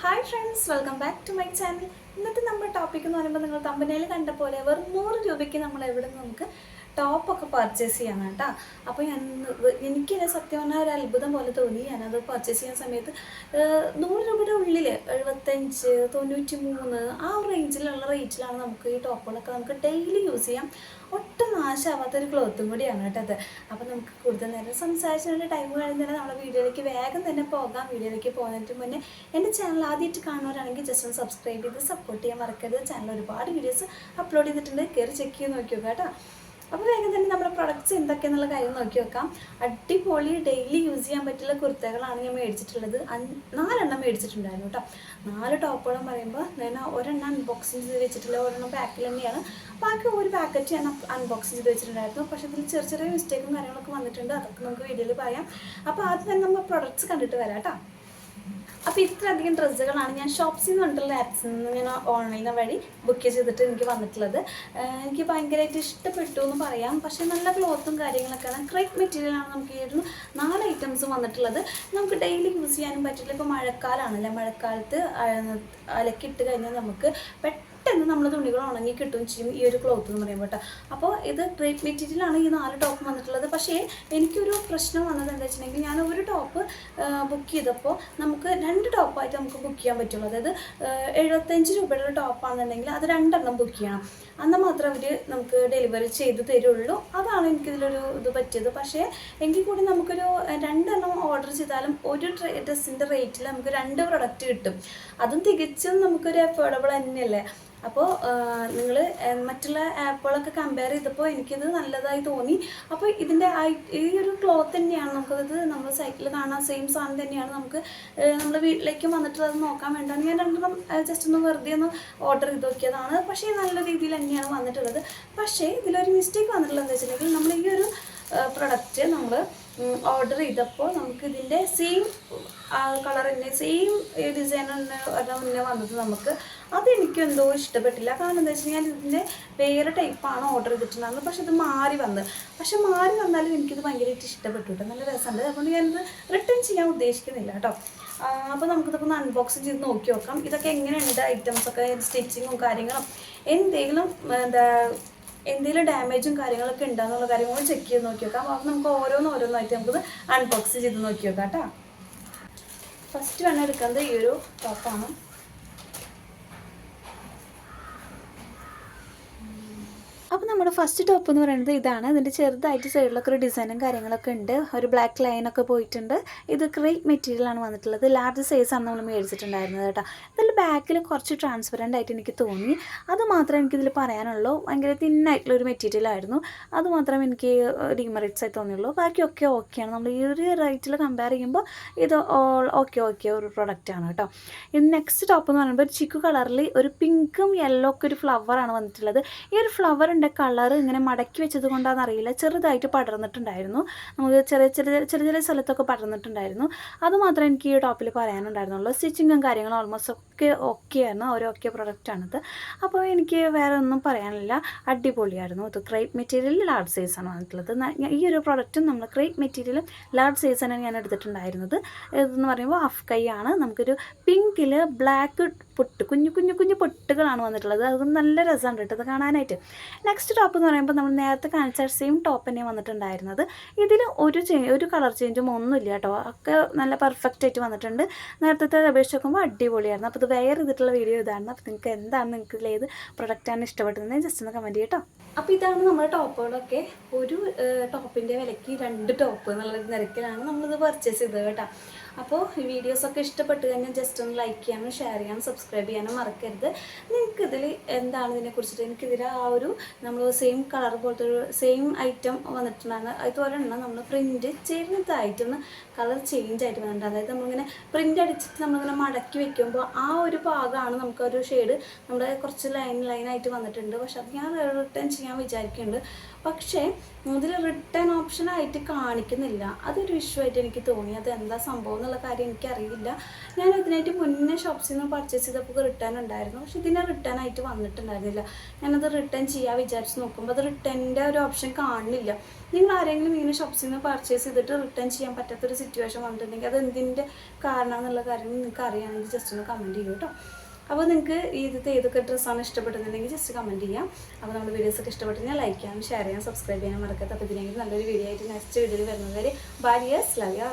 Hi friends welcome back to my channel ഇന്നത്തെ നമ്മുടെ topic എന്ന് പറയുമ്പോൾ നിങ്ങൾ തമ്പനയിൽ കണ്ട പോലെ വെറും നൂറ് രൂപയ്ക്ക് നമ്മൾ എവിടെ നിന്ന് നമുക്ക് ടോപ്പൊക്കെ പർച്ചേസ് ചെയ്യണം കേട്ടോ അപ്പോൾ ഞാൻ എനിക്ക് സത്യം പറഞ്ഞാൽ ഒരു അത്ഭുതം പോലെ തോന്നി. ഞാനത് പർച്ചേസ് ചെയ്യുന്ന സമയത്ത് നൂറ് രൂപയുടെ ഉള്ളിൽ എഴുപത്തഞ്ച് തൊണ്ണൂറ്റി മൂന്ന് ആ റേഞ്ചിലുള്ള റേറ്റിലാണ് നമുക്ക് ഈ ടോപ്പുകളൊക്കെ നമുക്ക് ഡെയിലി യൂസ് ചെയ്യാം. ഒട്ടും നാശമാവാത്തൊരു ക്ലോത്തും കൂടിയാണ് കേട്ടത് അപ്പോൾ നമുക്ക് കൂടുതൽ നേരം സംസാരിച്ചുകൊണ്ട് ടൈം കഴിഞ്ഞാൽ നമ്മുടെ വീഡിയോയിലേക്ക് വേഗം തന്നെ പോകാം. വീഡിയോയിലേക്ക് പോകുന്നതിന് മുന്നേ എന്റെ ചാനൽ ആദ്യമായിട്ട് കാണുന്നവരാണെങ്കിൽ ജസ്റ്റ് ഒന്ന് സബ്സ്ക്രൈബ് ചെയ്ത് സപ്പോർട്ട് ചെയ്യാൻ മറക്കരുത്. ചാനൽ ഒരുപാട് വീഡിയോസ് അപ്ലോഡ് ചെയ്തിട്ടുണ്ട്. കയറി ചെക്ക് ചെയ്ത് നോക്കിയോ നോക്കാം കേട്ടോ. അപ്പോൾ വേഗം തന്നെ നമ്മുടെ പ്രൊഡക്ട്സ് എന്തൊക്കെയെന്നുള്ള കാര്യം നോക്കി വെക്കാം. അടിപൊളി ഡെയിലി യൂസ് ചെയ്യാൻ പറ്റുള്ള കുർത്തകളാണ് ഞാൻ മേടിച്ചിട്ടുള്ളത്. നാലെണ്ണം മേടിച്ചിട്ടുണ്ടായിരുന്നു കേട്ടോ. നാല് ടോപ്പുകളും പറയുമ്പോൾ ഞാൻ ഒരെണ്ണം അൺബോക്സിങ് ചെയ്ത് വെച്ചിട്ടില്ല ഒരെണ്ണം പാക്കിൽ തന്നെയാണ്. ബാക്കി ഒരു പാക്കറ്റ് ഞാൻ അൺബോക്സിങ് ചെയ്ത് വെച്ചിട്ടുണ്ടായിരുന്നു. പക്ഷേ ഇതിൽ ചെറിയ ചെറിയ മിസ്റ്റേക്കും കാര്യങ്ങളൊക്കെ വന്നിട്ടുണ്ട്. അതൊക്കെ നമുക്ക് വീഡിയോയിൽ പറയാം. അപ്പോൾ ആദ്യം തന്നെ നമ്മൾ പ്രൊഡക്ട്സ് കണ്ടിട്ട് വരാം കേട്ടോ. അപ്പോൾ ഇത്രയധികം ഡ്രസ്സുകളാണ് ഞാൻ ഷോപ്സിൽ നിന്ന് പറഞ്ഞിട്ടുള്ള ആപ്സിൽ നിന്ന് ഞാൻ ഓൺലൈൻ വഴി ബുക്ക് ചെയ്തിട്ട് എനിക്ക് വന്നിട്ടുള്ളത്. എനിക്ക് ഭയങ്കരമായിട്ട് ഇഷ്ടപ്പെട്ടു എന്ന് പറയാം. പക്ഷേ നല്ല ക്ലോത്തും കാര്യങ്ങളൊക്കെ കാര്യങ്ങളൊക്കെയാണ് ക്രൈറ്റ് മെറ്റീരിയലാണ് നമുക്ക് ഈ നാല് ഐറ്റംസ് വന്നിട്ടുള്ളത്. നമുക്ക് ഡെയിലി യൂസ് ചെയ്യാനും പറ്റില്ല. ഇപ്പോൾ മഴക്കാലമാണല്ലേ മഴക്കാലത്ത് അലക്കിട്ട് കഴിഞ്ഞാൽ നമുക്ക് പെട്ടെന്ന് നമ്മൾ തുണികൾ ഉണങ്ങി കിട്ടുകയും ചെയ്യും ഈ ഒരു ക്ലോത്ത് എന്ന് പറയുമ്പോൾ കേട്ടോ അപ്പോൾ ഇത് ക്രേപ്പ് മെറ്റീരിയലാണ് ഈ നാല് ടോപ്പ് വന്നിട്ടുള്ളത്. പക്ഷേ എനിക്കൊരു പ്രശ്നം വന്നത് എന്താ വെച്ചിട്ടുണ്ടെങ്കിൽ ഞാൻ ഒരു ടോപ്പ് ബുക്ക് ചെയ്തപ്പോൾ നമുക്ക് രണ്ട് ടോപ്പായിട്ട് നമുക്ക് ബുക്ക് ചെയ്യാൻ പറ്റുള്ളൂ. അതായത് എഴുപത്തഞ്ച് രൂപയുടെ ഒരു ടോപ്പാണെന്നുണ്ടെങ്കിൽ അത് രണ്ടെണ്ണം ബുക്ക് ചെയ്യണം. എന്നാൽ മാത്രം അവർ നമുക്ക് ഡെലിവറി ചെയ്തു തരുള്ളൂ. അതാണ് എനിക്കിതിലൊരു ഇത് പറ്റിയത്. പക്ഷേ എങ്കിൽ കൂടി നമുക്കൊരു രണ്ടെണ്ണം ഓർഡർ ചെയ്താലും ഒരു ഡ്രസ്സിന്റെ റേറ്റിൽ നമുക്ക് രണ്ട് പ്രൊഡക്റ്റ് കിട്ടും. അതും തികച്ചും നമുക്കൊരു അഫോർഡബിൾ തന്നെയല്ലേ? അപ്പോൾ നിങ്ങൾ മറ്റുള്ള ആപ്പുകളൊക്കെ കമ്പയർ ചെയ്തപ്പോൾ എനിക്കിത് നല്ലതായി തോന്നി. അപ്പോൾ ഇതിന്റെ ഈ ഒരു ക്ലോത്ത് തന്നെയാണ് നമുക്കത് നമ്മൾ സൈറ്റിൽ കാണാൻ സെയിം സാധനം തന്നെയാണ് നമുക്ക് നമ്മൾ വീട്ടിലേക്കും വന്നിട്ട് അത് നോക്കാൻ വേണ്ടിയാണ്. ഞാൻ രണ്ടെണ്ണം ജസ്റ്റ് ഒന്ന് വെറുതെ ഒന്ന് ഓർഡർ ചെയ്ത് നോക്കിയതാണ്. പക്ഷേ നല്ല രീതിയിൽ തന്നെയാണ് വന്നിട്ടുള്ളത്. പക്ഷേ ഇതിലൊരു മിസ്റ്റേക്ക് വന്നിട്ടുള്ളത് വെച്ചിട്ടുണ്ടെങ്കിൽ നമ്മൾ ഈ ഒരു പ്രൊഡക്റ്റ് നമ്മൾ ഓർഡർ ചെയ്തപ്പോൾ നമുക്ക് ഇതിന്റെ സെയിം കളർ തന്നെ സെയിം ഡിസൈൻ ഒരെണ്ണം മുന്നേ വന്നത് നമുക്ക് അതെനിക്ക് എന്തോ ഇഷ്ടപ്പെട്ടില്ല. കാരണം എന്താ വെച്ചാൽ ഞാൻ ഇതിന്റെ വേറെ ടൈപ്പാണ് ഓർഡർ ചെയ്തിട്ടുണ്ടായിരുന്നത്. പക്ഷെ ഇത് മാറി വന്ന്. പക്ഷെ മാറി വന്നാലും എനിക്കിത് ഭയങ്കരമായിട്ട് ഇഷ്ടപ്പെട്ടു കേട്ടോ നല്ല രസമുണ്ട്. അതുകൊണ്ട് ഞാനിത് റിട്ടേൺ ചെയ്യാൻ ഉദ്ദേശിക്കുന്നില്ല കേട്ടോ അപ്പോൾ നമുക്കിതൊക്കെ ഒന്ന് അൺബോക്സിങ് ചെയ്ത് നോക്കി നോക്കാം. ഇതൊക്കെ എങ്ങനെയുണ്ട് ഐറ്റംസ് ഒക്കെ സ്റ്റിച്ചിങ്ങും കാര്യങ്ങളും? എന്തെങ്കിലും എന്താ എന്തെങ്കിലും ഡാമേജും കാര്യങ്ങളൊക്കെ ഉണ്ടെന്നുള്ള കാര്യങ്ങൾ ചെക്ക് ചെയ്ത് നോക്കി നോക്കാം അപ്പോൾ നമുക്ക് ഓരോന്ന് ഓരോന്നായിട്ട് നമുക്കത് അൺബോക്സ് ചെയ്ത് നോക്കി നോക്കാം കേട്ടോ ഫസ്റ്റ് വേണം എടുക്കുന്നത് ഈ ഒരു ടോപ്പാണ് അപ്പോൾ നമ്മുടെ ഫസ്റ്റ് ടോപ്പ് എന്ന് പറയുന്നത് ഇതാണ്. ഇതിന്റെ ചെറുതായിട്ട് സൈഡിലൊക്കെ ഒരു ഡിസൈനും കാര്യങ്ങളൊക്കെ ഉണ്ട്. ഒരു ബ്ലാക്ക് ലൈനൊക്കെ പോയിട്ടുണ്ട്. ഇത് ക്രേപ്പ് മെറ്റീരിയലാണ് വന്നിട്ടുള്ളത്. ലാർജ് സൈസാണ് നമ്മൾ മേടിച്ചിട്ടുണ്ടായിരുന്നത് കേട്ടോ. ഇതിൽ ബാക്കിൽ കുറച്ച് ട്രാൻസ്പെറന്റ് ആയിട്ട് എനിക്ക് തോന്നി. അത് മാത്രമേ എനിക്കിതിൽ പറയാനുള്ളൂ. ഭയങ്കര തിന്നായിട്ടുള്ള ഒരു മെറ്റീരിയൽ ആയിരുന്നു. അത് മാത്രമേ എനിക്ക് ഡിമറിറ്റ്സ് ആയി തോന്നിയുള്ളൂ. ബാക്കിയൊക്കെ ഓക്കെയാണ് നമ്മൾ ഈ ഒരു റേറ്റിൽ കമ്പയർ ചെയ്യുമ്പോൾ ഇത് ഓൾ ഓക്കെ ഓക്കെ ഒരു പ്രൊഡക്റ്റാണ് കേട്ടോ. ഇത് നെക്സ്റ്റ് ടോപ്പ് എന്ന് പറയുമ്പോൾ ചിക്കു കളറിൽ ഒരു പിങ്കും യെല്ലോ ഒക്കെ ഒരു ഫ്ലവറാണ് വന്നിട്ടുള്ളത്. ഈ ഒരു ഫ്ലവറിന്റെ കളർ ഇങ്ങനെ മടക്കി വെച്ചത് കൊണ്ടാണെന്ന് അറിയില്ല. ചെറുതായിട്ട് പടർന്നിട്ടുണ്ടായിരുന്നു. നമുക്ക് ചെറിയ ചെറിയ ചെറിയ ചെറിയ സ്ഥലത്തൊക്കെ പടർന്നിട്ടുണ്ടായിരുന്നു. അതുമാത്രമേ എനിക്ക് ഈ ടോപ്പിൽ പറയാനുണ്ടായിരുന്നുള്ളൂ. സ്റ്റിച്ചിങ്ങും കാര്യങ്ങളും ഓൾമോസ്റ്റ് ഒക്കെ ഓക്കെ ആയിരുന്നു. ഒരു ഓക്കെ പ്രൊഡക്റ്റാണിത് അപ്പോൾ എനിക്ക് വേറെ ഒന്നും പറയാനില്ല. അടിപൊളിയായിരുന്നു. ഇത് ക്രൈപ്പ് മെറ്റീരിയൽ ലാർജ് സൈസാണ് വന്നിട്ടുള്ളത്. ഈ ഒരു പ്രൊഡക്റ്റും നമ്മൾ ക്രൈപ്പ് മെറ്റീരിയലും ലാർജ് സൈസാണ് ഞാൻ എടുത്തിട്ടുണ്ടായിരുന്നത്. ഇതെന്ന് പറയുമ്പോൾ ഹഫ് കൈ ആണ്. നമുക്കൊരു പിങ്കിൽ ബ്ലാക്ക് പൊട്ട് കുഞ്ഞു കുഞ്ഞു കുഞ്ഞു പൊട്ടുകളാണ് വന്നിട്ടുള്ളത്. അത് നല്ല രസമാണ് കേട്ടോ അത് കാണാനായിട്ട്. നെക്സ്റ്റ് ടോപ്പ് എന്ന് പറയുമ്പോൾ നമ്മൾ നേരത്തെ കാണിച്ച സെയിം ടോപ്പ് തന്നെ വന്നിട്ടുണ്ടായിരുന്നത്. ഇതിൽ ഒരു ചേഞ്ച് ഒരു കളർ ചേഞ്ചും ഒന്നുമില്ല കേട്ടോ. ഒക്കെ നല്ല പെർഫെക്റ്റ് ആയിട്ട് വന്നിട്ടുണ്ട്. നേരത്തെ അപേക്ഷിച്ച് നോക്കുമ്പോൾ അടിപൊളിയായിരുന്നു. അപ്പോൾ ഇത് വെയർ ചെയ്തിട്ടുള്ള വീഡിയോ ഇതാണ്. അപ്പോൾ നിങ്ങൾക്ക് എന്താണ് നിങ്ങൾക്ക് ഏത് പ്രൊഡക്റ്റാണ് ഇഷ്ടപ്പെട്ടതെന്ന് ജസ്റ്റ് ഒന്ന് കമന്റ് ചെയ്യട്ടോ അപ്പോൾ ഇതാണ് നമ്മുടെ ടോപ്പുകളൊക്കെ ഒരു ടോപ്പിന്റെ വിലയ്ക്ക് രണ്ട് ടോപ്പ് എന്നുള്ള നിരക്കിലാണ് നമ്മളിത് പർച്ചേസ് ചെയ്തത് കേട്ടോ. അപ്പോൾ ഈ വീഡിയോസൊക്കെ ഇഷ്ടപ്പെട്ട് കഴിഞ്ഞാൽ ജസ്റ്റ് ഒന്ന് ലൈക്ക് ചെയ്യാനും ഷെയർ ചെയ്യാനും സബ്സ്ക്രൈബ് ചെയ്യാനും മറക്കരുത്. നിങ്ങൾക്ക് ഇതിൽ എന്താണ് ഇതിനെക്കുറിച്ചിട്ട് എനിക്കിതിൽ ആ ഒരു നമ്മൾ സെയിം കളർ പോലത്തെ ഒരു സെയിം ഐറ്റം വന്നിട്ടുണ്ടാണ് അതുപോലെ തന്നെ നമ്മൾ പ്രിന്റ് ചെറുതായിട്ടൊന്ന് കളർ ചേഞ്ച് ആയിട്ട് വന്നിട്ടുണ്ട്. അതായത് നമ്മളിങ്ങനെ പ്രിന്റ് അടിച്ചിട്ട് നമ്മളിങ്ങനെ മടക്കി വെക്കുമ്പോൾ ആ ഒരു ഭാഗമാണ് നമുക്കൊരു ഷെയ്ഡ് നമ്മുടെ കുറച്ച് ലൈൻ ലൈനായിട്ട് വന്നിട്ടുണ്ട്. പക്ഷെ അത് ഞാൻ റിട്ടേൺ ചെയ്യാൻ വിചാരിക്കുന്നുണ്ട്. പക്ഷേ ഇതിൽ റിട്ടേൺ ഓപ്ഷൻ ആയിട്ട് കാണിക്കുന്നില്ല. അതൊരു ഇഷ്യൂ ആയിട്ട് എനിക്ക് തോന്നി. അത് എന്താ സംഭവം എന്നുള്ള കാര്യം എനിക്കറിയില്ല. ഞാൻ ഇതിനായിട്ട് മുന്നേ ഷോപ്സിൽ നിന്ന് പർച്ചേസ് ചെയ്തപ്പോൾ റിട്ടേൺ ഉണ്ടായിരുന്നു. പക്ഷെ ഇതിനെ റിട്ടേൺ ആയിട്ട് വന്നിട്ടുണ്ടായിരുന്നില്ല. ഞാനത് റിട്ടേൺ ചെയ്യാൻ വിചാരിച്ച് നോക്കുമ്പോൾ അത് റിട്ടേണിന്റെ ഒരു ഓപ്ഷൻ കാണുന്നില്ല. നിങ്ങൾ ആരെങ്കിലും ഇങ്ങനെ ഷോപ്സിൽ നിന്ന് പർച്ചേസ് ചെയ്തിട്ട് റിട്ടേൺ ചെയ്യാൻ പറ്റാത്തൊരു സിറ്റുവേഷൻ വന്നിട്ടുണ്ടെങ്കിൽ അത് എന്തിന്റെ കാരണം എന്നുള്ള കാര്യം നിങ്ങൾക്ക് അറിയുകയാണെങ്കിൽ ജസ്റ്റ് ഒന്ന് കമന്റ് ചെയ്യൂ കേട്ടോ അപ്പോൾ നിങ്ങൾക്ക് ഇതിൽ ഏതൊക്കെ ഡ്രസ്സാണ് ഇഷ്ടപ്പെടുന്നുണ്ടെങ്കിൽ ജസ്റ്റ് കമന്റ് ചെയ്യാം. അപ്പോൾ നമ്മുടെ വീഡിയോസ് ഒക്കെ ഇഷ്ടപ്പെട്ടുകഴിഞ്ഞാൽ ലൈക്ക് ചെയ്യാം ഷെയർ ചെയ്യാം സബ്സ്ക്രൈബ് ചെയ്യാൻ മറക്കരുത്. അപ്പോൾ ഇതിനെങ്കിലും നല്ലൊരു വീഡിയോ ആയിട്ട് നെക്സ്റ്റ് വീഡിയോയിൽ വരുന്നത് വരെ. By yes love you